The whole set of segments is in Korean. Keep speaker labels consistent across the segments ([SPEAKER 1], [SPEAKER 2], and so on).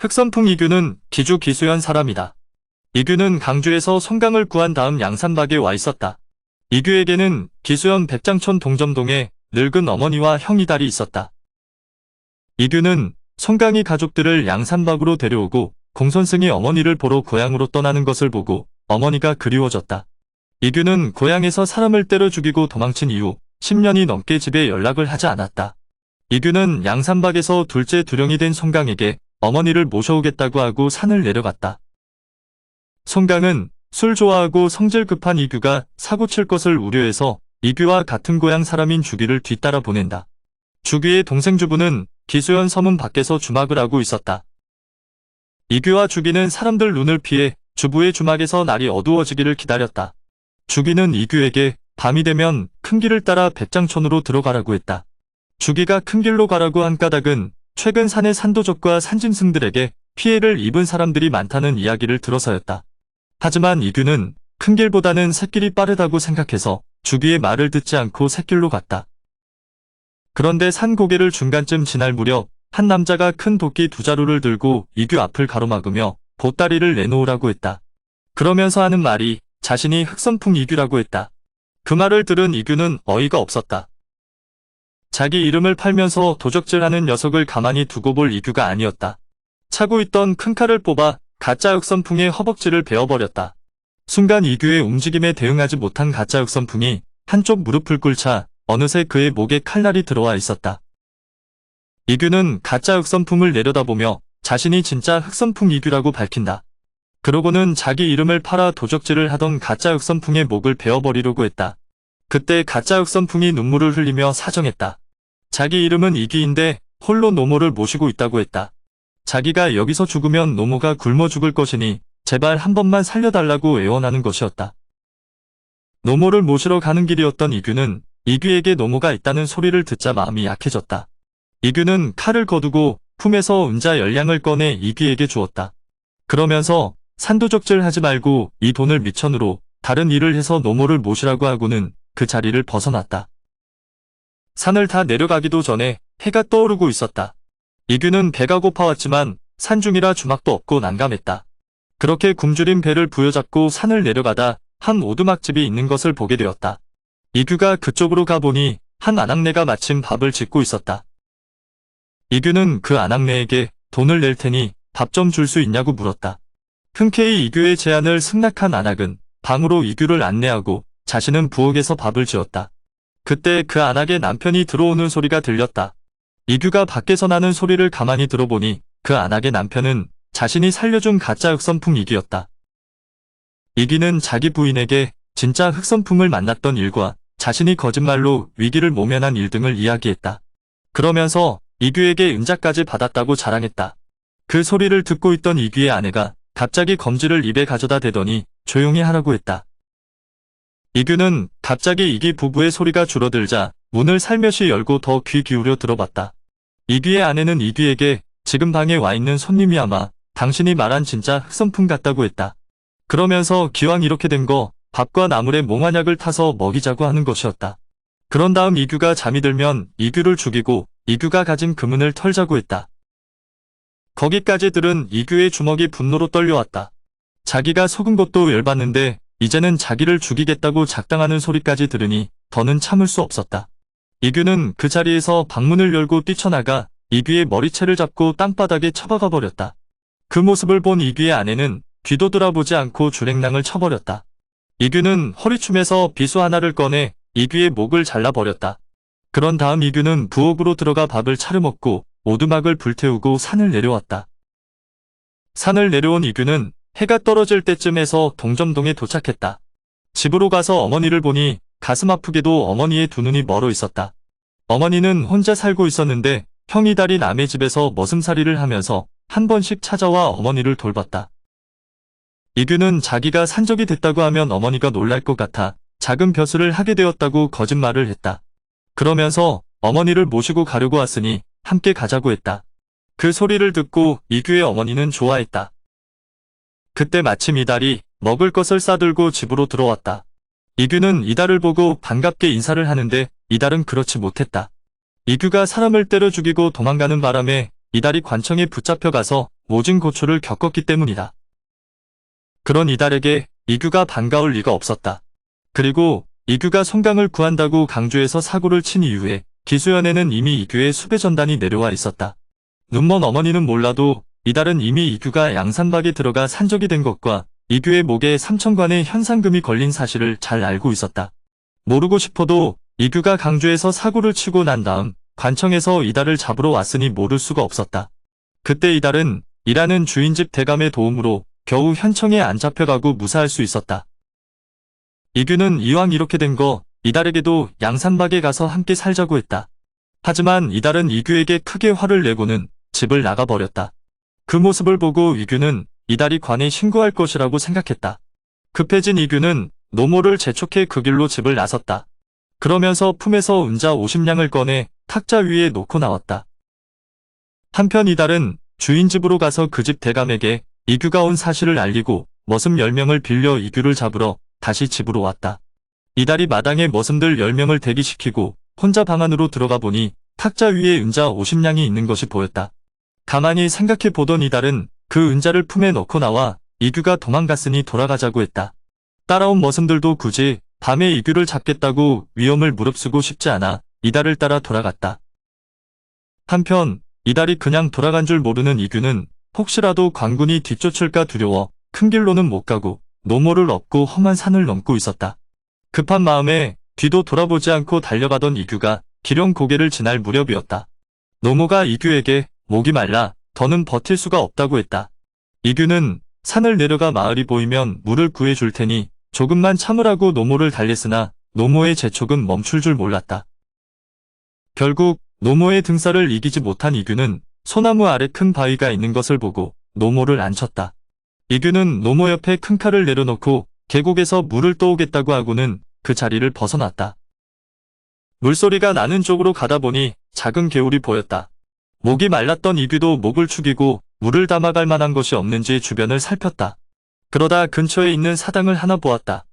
[SPEAKER 1] 흑선풍 이규는 기주 기수연 사람이다. 이규는 강주에서 송강을 구한 다음 양산박에 와 있었다. 이규에게는 기수연 백장촌 동점동에 늙은 어머니와 형이 달이 있었다. 이규는 송강이 가족들을 양산박으로 데려오고 공선승이 어머니를 보러 고향으로 떠나는 것을 보고 어머니가 그리워졌다. 이규는 고향에서 사람을 때려 죽이고 도망친 이후 10년이 넘게 집에 연락을 하지 않았다. 이규는 양산박에서 둘째 두령이 된 송강에게 어머니를 모셔오겠다고 하고 산을 내려갔다. 송강은 술 좋아하고 성질 급한 이규가 사고 칠 것을 우려해서 이규와 같은 고향 사람인 주기를 뒤따라 보낸다. 주기의 동생 주부는 기수연 서문 밖에서 주막을 하고 있었다. 이규와 주기는 사람들 눈을 피해 주부의 주막에서 날이 어두워지기를 기다렸다. 주기는 이규에게 밤이 되면 큰 길을 따라 백장촌으로 들어가라고 했다. 주기가 큰 길로 가라고 한 까닭은 최근 산의 산도족과 산짐승들에게 피해를 입은 사람들이 많다는 이야기를 들어서였다. 하지만 이규는 큰 길보다는 새길이 빠르다고 생각해서 주기의 말을 듣지 않고 새길로 갔다. 그런데 산 고개를 중간쯤 지날 무렵 한 남자가 큰 도끼 두 자루를 들고 이규 앞을 가로막으며 보따리를 내놓으라고 했다. 그러면서 하는 말이 자신이 흑선풍 이규라고 했다. 그 말을 들은 이규는 어이가 없었다. 자기 이름을 팔면서 도적질하는 녀석을 가만히 두고 볼 이규가 아니었다. 차고 있던 큰 칼을 뽑아 가짜 흑선풍의 허벅지를 베어버렸다. 순간 이규의 움직임에 대응하지 못한 가짜 흑선풍이 한쪽 무릎을 꿇자 어느새 그의 목에 칼날이 들어와 있었다. 이규는 가짜 흑선풍을 내려다보며 자신이 진짜 흑선풍 이규라고 밝힌다. 그러고는 자기 이름을 팔아 도적질을 하던 가짜 흑선풍의 목을 베어버리려고 했다. 그때 가짜 흑선풍이 눈물을 흘리며 사정했다. 자기 이름은 이기인데 홀로 노모를 모시고 있다고 했다. 자기가 여기서 죽으면 노모가 굶어 죽을 것이니 제발 한 번만 살려달라고 애원하는 것이었다. 노모를 모시러 가는 길이었던 이규는 이규에게 노모가 있다는 소리를 듣자 마음이 약해졌다. 이규는 칼을 거두고 품에서 은자 열량을 꺼내 이규에게 주었다. 그러면서 산도적질 하지 말고 이 돈을 미천으로 다른 일을 해서 노모를 모시라고 하고는 그 자리를 벗어났다. 산을 다 내려가기도 전에 해가 떠오르고 있었다. 이규는 배가 고파왔지만 산중이라 주막도 없고 난감했다. 그렇게 굶주린 배를 부여잡고 산을 내려가다 한 오두막집이 있는 것을 보게 되었다. 이규가 그쪽으로 가보니 한 아낙네가 마침 밥을 짓고 있었다. 이규는 그 아낙네에게 돈을 낼 테니 밥 좀 줄 수 있냐고 물었다. 흔쾌히 이규의 제안을 승낙한 안악은 방으로 이규를 안내하고 자신은 부엌에서 밥을 지었다. 그때 그 안악의 남편이 들어오는 소리가 들렸다. 이규가 밖에서 나는 소리를 가만히 들어보니 그 안악의 남편은 자신이 살려준 가짜 흑선풍 이기였다. 이기는 자기 부인에게 진짜 흑선풍을 만났던 일과 자신이 거짓말로 위기를 모면한 일 등을 이야기했다. 그러면서 이규에게 은자까지 받았다고 자랑했다. 그 소리를 듣고 있던 이규의 아내가 갑자기 검지를 입에 가져다 대더니 조용히 하라고 했다. 이규는 갑자기 이기 부부의 소리가 줄어들자 문을 살며시 열고 더 귀 기울여 들어봤다. 이규의 아내는 이규에게 지금 방에 와 있는 손님이 아마 당신이 말한 진짜 흑선풍 같다고 했다. 그러면서 기왕 이렇게 된 거 밥과 나물에 몽환약을 타서 먹이자고 하는 것이었다. 그런 다음 이규가 잠이 들면 이규를 죽이고 이규가 가진 금은을 털자고 했다. 거기까지 들은 이규의 주먹이 분노로 떨려왔다. 자기가 속은 것도 열받는데 이제는 자기를 죽이겠다고 작당하는 소리까지 들으니 더는 참을 수 없었다. 이규는 그 자리에서 방문을 열고 뛰쳐나가 이규의 머리채를 잡고 땅바닥에 처박아 버렸다. 그 모습을 본 이규의 아내는 뒤도 돌아보지 않고 주랭랑을 쳐버렸다. 이규는 허리춤에서 비수 하나를 꺼내 이규의 목을 잘라버렸다. 그런 다음 이규는 부엌으로 들어가 밥을 차려먹고 오두막을 불태우고 산을 내려왔다. 산을 내려온 이규는 해가 떨어질 때쯤에서 동점동에 도착했다. 집으로 가서 어머니를 보니 가슴 아프게도 어머니의 두 눈이 멀어 있었다. 어머니는 혼자 살고 있었는데 형이 달인 남의 집에서 머슴살이를 하면서 한 번씩 찾아와 어머니를 돌봤다. 이규는 자기가 산적이 됐다고 하면 어머니가 놀랄 것 같아 작은 벼슬을 하게 되었다고 거짓말을 했다. 그러면서 어머니를 모시고 가려고 왔으니 함께 가자고 했다. 그 소리를 듣고 이규의 어머니는 좋아했다. 그때 마침 이달이 먹을 것을 싸들고 집으로 들어왔다. 이규는 이달을 보고 반갑게 인사를 하는데 이달은 그렇지 못했다. 이규가 사람을 때려 죽이고 도망가는 바람에 이달이 관청에 붙잡혀가서 모진 고초를 겪었기 때문이다. 그런 이달에게 이규가 반가울 리가 없었다. 그리고 이규가 송강을 구한다고 강주에서 사고를 친 이후에 기수연에는 이미 이규의 수배 전단이 내려와 있었다. 눈먼 어머니는 몰라도 이달은 이미 이규가 양산박에 들어가 산적이 된 것과 이규의 목에 삼천관의 현상금이 걸린 사실을 잘 알고 있었다. 모르고 싶어도 이규가 강주에서 사고를 치고 난 다음 관청에서 이달을 잡으러 왔으니 모를 수가 없었다. 그때 이달은 일하는 주인집 대감의 도움으로 겨우 현청에 안 잡혀가고 무사할 수 있었다. 이규는 이왕 이렇게 된 거 이달에게도 양산박에 가서 함께 살자고 했다. 하지만 이달은 이규에게 크게 화를 내고는 집을 나가버렸다. 그 모습을 보고 이규는 이달이 관에 신고할 것이라고 생각했다. 급해진 이규는 노모를 재촉해 그 길로 집을 나섰다. 그러면서 품에서 은자 50냥을 꺼내 탁자 위에 놓고 나왔다. 한편 이달은 주인 집으로 가서 그 집 대감에게 이규가 온 사실을 알리고 머슴 10명을 빌려 이규를 잡으러 다시 집으로 왔다. 이달이 마당에 머슴들 10명을 대기시키고 혼자 방 안으로 들어가 보니 탁자 위에 은자 50냥이 있는 것이 보였다. 가만히 생각해 보던 이달은 그 은자를 품에 넣고 나와 이규가 도망갔으니 돌아가자고 했다. 따라온 머슴들도 굳이 밤에 이규를 잡겠다고 위험을 무릅쓰고 싶지 않아 이달을 따라 돌아갔다. 한편 이달이 그냥 돌아간 줄 모르는 이규는 혹시라도 광군이 뒤쫓을까 두려워 큰 길로는 못 가고 노모를 업고 험한 산을 넘고 있었다. 급한 마음에 뒤도 돌아보지 않고 달려가던 이규가 기령 고개를 지날 무렵이었다. 노모가 이규에게 목이 말라 더는 버틸 수가 없다고 했다. 이규는 산을 내려가 마을이 보이면 물을 구해줄 테니 조금만 참으라고 노모를 달랬으나 노모의 재촉은 멈출 줄 몰랐다. 결국 노모의 등살을 이기지 못한 이규는 소나무 아래 큰 바위가 있는 것을 보고 노모를 앉혔다. 이규는 노모 옆에 큰 칼을 내려놓고 계곡에서 물을 떠오겠다고 하고는 그 자리를 벗어났다. 물소리가 나는 쪽으로 가다 보니 작은 개울이 보였다. 목이 말랐던 이규도 목을 축이고 물을 담아갈 만한 것이 없는지 주변을 살폈다. 그러다 근처에 있는 사당을 하나 보았다.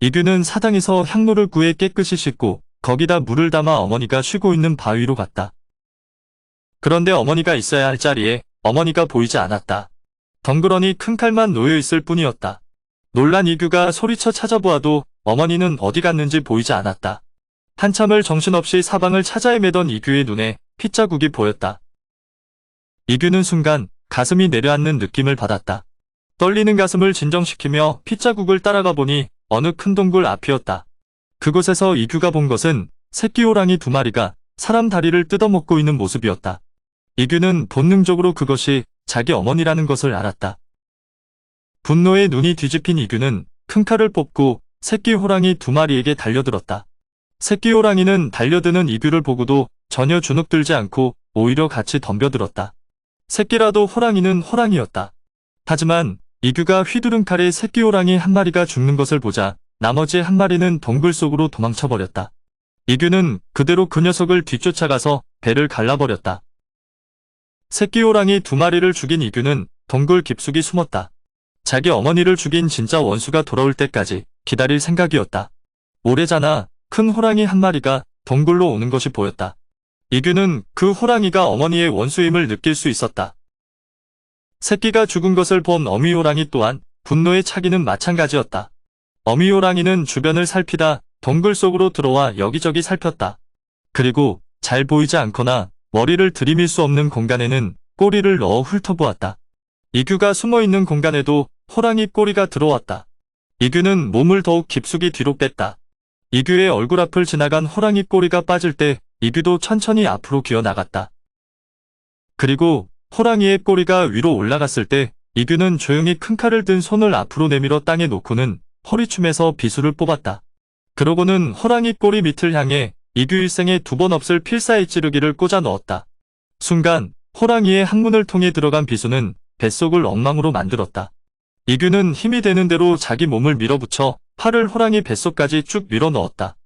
[SPEAKER 1] 이규는 사당에서 향로를 구해 깨끗이 씻고 거기다 물을 담아 어머니가 쉬고 있는 바위로 갔다. 그런데 어머니가 있어야 할 자리에 어머니가 보이지 않았다. 덩그러니 큰 칼만 놓여 있을 뿐이었다. 놀란 이규가 소리쳐 찾아보아도 어머니는 어디 갔는지 보이지 않았다. 한참을 정신없이 사방을 찾아 헤매던 이규의 눈에 핏자국이 보였다. 이규는 순간 가슴이 내려앉는 느낌을 받았다. 떨리는 가슴을 진정시키며 핏자국을 따라가 보니 어느 큰 동굴 앞이었다. 그곳에서 이규가 본 것은 새끼 호랑이 두 마리가 사람 다리를 뜯어먹고 있는 모습이었다. 이규는 본능적으로 그것이 자기 어머니라는 것을 알았다. 분노에 눈이 뒤집힌 이규는 큰 칼을 뽑고 새끼 호랑이 두 마리에게 달려들었다. 새끼 호랑이는 달려드는 이규를 보고도 전혀 주눅들지 않고 오히려 같이 덤벼들었다. 새끼라도 호랑이는 호랑이였다. 하지만 이규가 휘두른 칼에 새끼 호랑이 한 마리가 죽는 것을 보자 나머지 한 마리는 동굴 속으로 도망쳐버렸다. 이규는 그대로 그 녀석을 뒤쫓아가서 배를 갈라버렸다. 새끼 호랑이 두 마리를 죽인 이규는 동굴 깊숙이 숨었다. 자기 어머니를 죽인 진짜 원수가 돌아올 때까지 기다릴 생각이었다. 오래잖아 큰 호랑이 한 마리가 동굴로 오는 것이 보였다. 이규는 그 호랑이가 어머니의 원수임을 느낄 수 있었다. 새끼가 죽은 것을 본 어미 호랑이 또한 분노에 차기는 마찬가지였다. 어미 호랑이는 주변을 살피다 동굴 속으로 들어와 여기저기 살폈다. 그리고 잘 보이지 않거나 머리를 들이밀 수 없는 공간에는 꼬리를 넣어 훑어보았다. 이규가 숨어있는 공간에도 호랑이 꼬리가 들어왔다. 이규는 몸을 더욱 깊숙이 뒤로 뺐다. 이규의 얼굴 앞을 지나간 호랑이 꼬리가 빠질 때 이규도 천천히 앞으로 기어 나갔다. 그리고 호랑이의 꼬리가 위로 올라갔을 때 이규는 조용히 큰 칼을 든 손을 앞으로 내밀어 땅에 놓고는 허리춤에서 비수를 뽑았다. 그러고는 호랑이 꼬리 밑을 향해 이규 일생에 두 번 없을 필사의 찌르기를 꽂아 넣었다. 순간 호랑이의 항문을 통해 들어간 비수는 뱃속을 엉망으로 만들었다. 이규는 힘이 되는 대로 자기 몸을 밀어붙여 팔을 호랑이 뱃속까지 쭉 밀어 넣었다.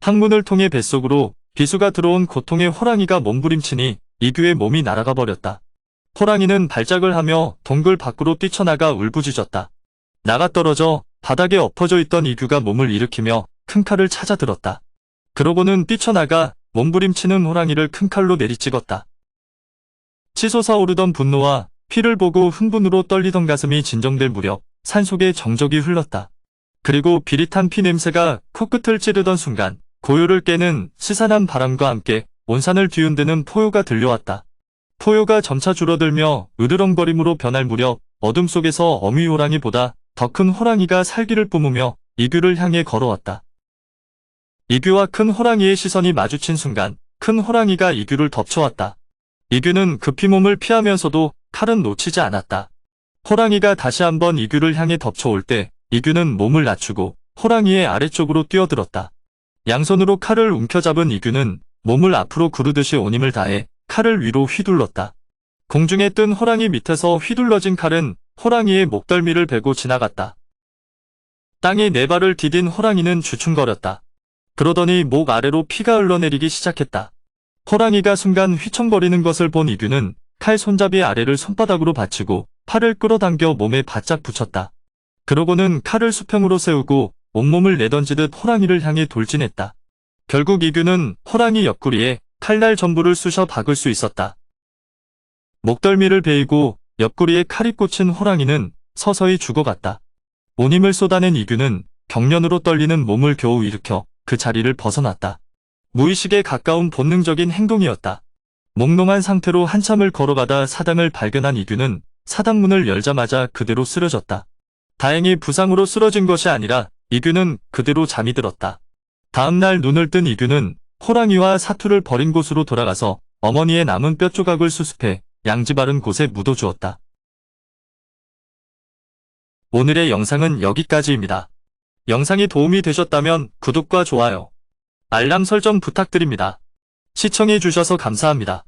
[SPEAKER 1] 항문을 통해 뱃속으로 비수가 들어온 고통에 호랑이가 몸부림치니 이규의 몸이 날아가 버렸다. 호랑이는 발작을 하며 동굴 밖으로 뛰쳐나가 울부짖었다. 나가 떨어져 바닥에 엎어져 있던 이규가 몸을 일으키며 큰 칼을 찾아 들었다. 그러고는 뛰쳐나가 몸부림치는 호랑이를 큰 칼로 내리찍었다. 치솟아 오르던 분노와 피를 보고 흥분으로 떨리던 가슴이 진정될 무렵 산속에 정적이 흘렀다. 그리고 비릿한 피 냄새가 코끝을 찌르던 순간 고요를 깨는 스산한 바람과 함께 온 산을 뒤흔드는 포효가 들려왔다. 포효가 점차 줄어들며 으르렁거림으로 변할 무렵 어둠 속에서 어미 호랑이보다 더 큰 호랑이가 살기를 뿜으며 이규를 향해 걸어왔다. 이규와 큰 호랑이의 시선이 마주친 순간 큰 호랑이가 이규를 덮쳐왔다. 이규는 급히 몸을 피하면서도 칼은 놓치지 않았다. 호랑이가 다시 한번 이규를 향해 덮쳐올 때 이규는 몸을 낮추고 호랑이의 아래쪽으로 뛰어들었다. 양손으로 칼을 움켜잡은 이규는 몸을 앞으로 구르듯이 온 힘을 다해 칼을 위로 휘둘렀다. 공중에 뜬 호랑이 밑에서 휘둘러진 칼은 호랑이의 목덜미를 베고 지나갔다. 땅에 네 발을 디딘 호랑이는 주춤거렸다. 그러더니 목 아래로 피가 흘러내리기 시작했다. 호랑이가 순간 휘청거리는 것을 본 이규는 칼 손잡이 아래를 손바닥으로 받치고 팔을 끌어당겨 몸에 바짝 붙였다. 그러고는 칼을 수평으로 세우고 온몸을 내던지듯 호랑이를 향해 돌진했다. 결국 이규는 호랑이 옆구리에 칼날 전부를 쑤셔 박을 수 있었다. 목덜미를 베이고 옆구리에 칼이 꽂힌 호랑이는 서서히 죽어갔다. 온 힘을 쏟아낸 이규는 경련으로 떨리는 몸을 겨우 일으켜 그 자리를 벗어났다. 무의식에 가까운 본능적인 행동이었다. 몽롱한 상태로 한참을 걸어가다 사당을 발견한 이규는 사당문을 열자마자 그대로 쓰러졌다. 다행히 부상으로 쓰러진 것이 아니라 이규는 그대로 잠이 들었다. 다음날 눈을 뜬 이규는 호랑이와 사투를 버린 곳으로 돌아가서 어머니의 남은 뼈 조각을 수습해 양지 바른 곳에 묻어주었다. 오늘의 영상은 여기까지입니다. 영상이 도움이 되셨다면 구독과 좋아요, 알람 설정 부탁드립니다. 시청해주셔서 감사합니다.